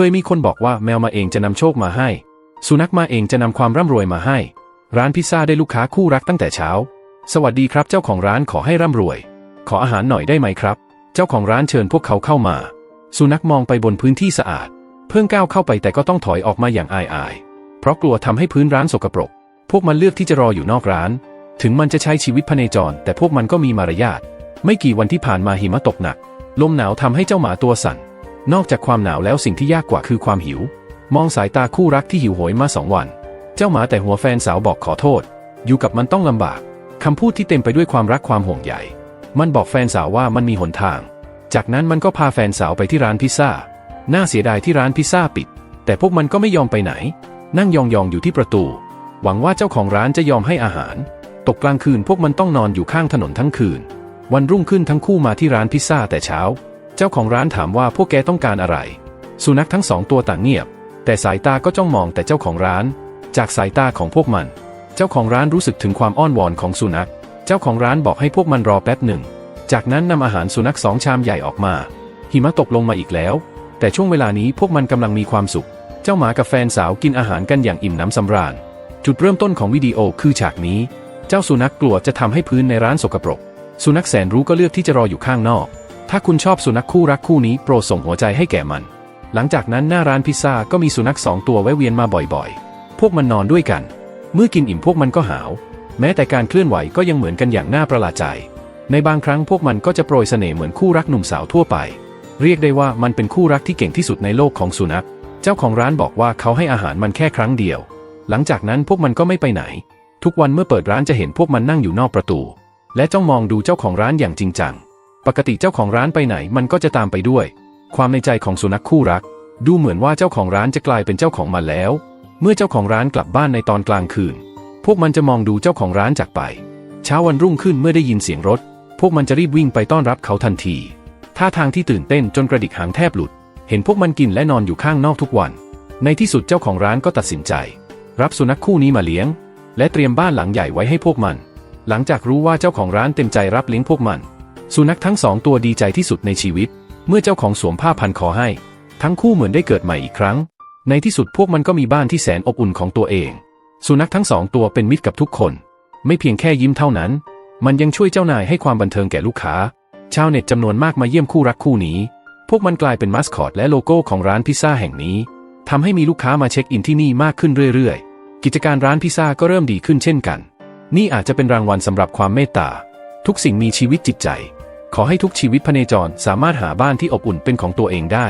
เคยมีคนบอกว่าแมวมาเองจะนำโชคมาให้ สุนัขมาเองจะนำความร่ำรวยมาให้ ร้านพิซซ่าได้ลูกค้าคู่รักตั้งแต่เช้า สวัสดีครับเจ้าของร้านขอให้ร่ำรวย ขออาหารหน่อยได้ไหมครับ เจ้าของร้านเชิญพวกเขาเข้ามา สุนัขมองไปบนพื้นที่สะอาด เพิ่งก้าวเข้าไปแต่ก็ต้องถอยออกมาอย่างอายอาย เพราะกลัวทำให้พื้นร้านสกปรก พวกมันเลือกที่จะรออยู่นอกร้าน ถึงมันจะใช้ชีวิตพเนจร แต่พวกมันก็มีมารยาท ไม่กี่วันที่ผ่านมาหิมะตกหนัก ลมหนาวทำให้เจ้าหมาตัวสั่น นอกจากความหนาวแล้วสิ่งที่ยากกว่าคือความหิว มองสายตาคู่รักที่หิวโหยมาสองวัน เจ้าหมาแต่หัวแฟนสาวบอกขอโทษ อยู่กับมันต้องลำบากคำพูดที่เต็มไปด้วยความรักความห่วงใยมันบอกแฟนสาวว่ามันมีหนทาง จากนั้นมันก็พาแฟนสาวไปที่ร้านพิซซ่า น่าเสียดายที่ร้านพิซซ่าปิด แต่พวกมันก็ไม่ยอมไปไหน นั่งยองๆอยู่ที่ประตู หวังว่าเจ้าของร้านจะยอมให้อาหาร ตกกลางคืนพวกมันต้องนอนอยู่ข้างถนนทั้งคืน วันรุ่งขึ้นทั้งคู่มาที่ร้านพิซซ่าแต่เช้า เจ้าของร้านถามว่าพวกแกต้องการอะไร สุนัขทั้งสองตัวต่างเงียบ แต่สายตาก็จ้องมองแต่เจ้าของร้าน จากสายตาของพวกมัน เจ้าของร้านรู้สึกถึงความอ้อนวอนของสุนัข เจ้าของร้านบอกให้พวกมันรอแป๊บหนึ่ง จากนั้นนำอาหารสุนัขสองชามใหญ่ออกมา หิมะตกลงมาอีกแล้ว แต่ช่วงเวลานี้พวกมันกำลังมีความสุข เจ้าหมากับแฟนสาวกินอาหารกันอย่างอิ่มหน้ำสำราญ จุดเริ่มต้นของวิดีโอคือฉากนี้ เจ้าสุนัขกลัวจะทำให้พื้นในร้านสกปรก สุนัขแสนรู้ก็เลือกที่จะรออยู่ข้างนอก ถ้าคุณชอบสุนัขคู่รักคู่นี้โปรดส่งหัวใจให้แก่มัน หลังจากนั้นหน้าร้านพิซซ่าก็มีสุนัขสองตัวแวะเวียนมาบ่อยๆ พวกมันนอนด้วยกัน เมื่อกินอิ่มพวกมันก็หาว แม้แต่การเคลื่อนไหวก็ยังเหมือนกันอย่างน่าประหลาดใจ ในบางครั้งพวกมันก็จะโปรยเสน่ห์เหมือนคู่รักหนุ่มสาวทั่วไป เรียกได้ว่ามันเป็นคู่รักที่เก่งที่สุดในโลกของสุนัข เจ้าของร้านบอกว่าเขาให้อาหารมันแค่ครั้งเดียว หลังจากนั้นพวกมันก็ไม่ไปไหน ทุกวันเมื่อเปิดร้านจะเห็นพวกมันนั่งอยู่นอกประตู และจ้องมองดูเจ้าของร้านอย่างจริงจัง ปกติเจ้าของร้านไปไหนมันก็จะตามไปด้วย ความในใจของสุนัขคู่รัก ดูเหมือนว่าเจ้าของร้านจะกลายเป็นเจ้าของมันแล้ว เมื่อเจ้าของร้านกลับบ้านในตอนกลางคืน พวกมันจะมองดูเจ้าของร้านจากไป เช้าวันรุ่งขึ้นเมื่อได้ยินเสียงรถ พวกมันจะรีบวิ่งไปต้อนรับเขาทันทีท่าทางที่ตื่นเต้นจนกระดิกหางแทบหลุด เห็นพวกมันกินและนอนอยู่ข้างนอกทุกวัน ในที่สุดเจ้าของร้านก็ตัดสินใจ รับสุนัขคู่นี้มาเลี้ยง และเตรียมบ้านหลังใหญ่ไว้ให้พวกมัน หลังจากรู้ว่าเจ้าของร้านเต็มใจรับเลี้ยงพวกมัน สุนัขทั้งสองตัวดีใจที่สุดในชีวิต เมื่อเจ้าของสวมผ้าพันคอให้ ทั้งคู่เหมือนได้เกิดใหม่อีกครั้ง ในที่สุดพวกมันก็มีบ้านที่แสนอบอุ่นของตัวเอง สุนัขทั้งสองตัวเป็นมิตรกับทุกคน ไม่เพียงแค่ยิ้มเท่านั้น มันยังช่วยเจ้านายให้ความบันเทิงแก่ลูกค้า ชาวเน็ตจำนวนมากมาเยี่ยมคู่รักคู่นี้ พวกมันกลายเป็นมัสคอตและโลโก้ของร้านพิซซ่าแห่งนี้ทำให้มีลูกค้ามาเช็คอินที่นี่มากขึ้นเรื่อยๆ กิจการร้านพิซซ่าก็เริ่มดีขึ้นเช่นกัน นี่อาจจะเป็นรางวัลสำหรับความเมตตา ทุกสิ่งมีชีวิตจิตใจ ขอให้ทุกชีวิตพเนจรสามารถหาบ้านที่อบอุ่นเป็นของตัวเองได้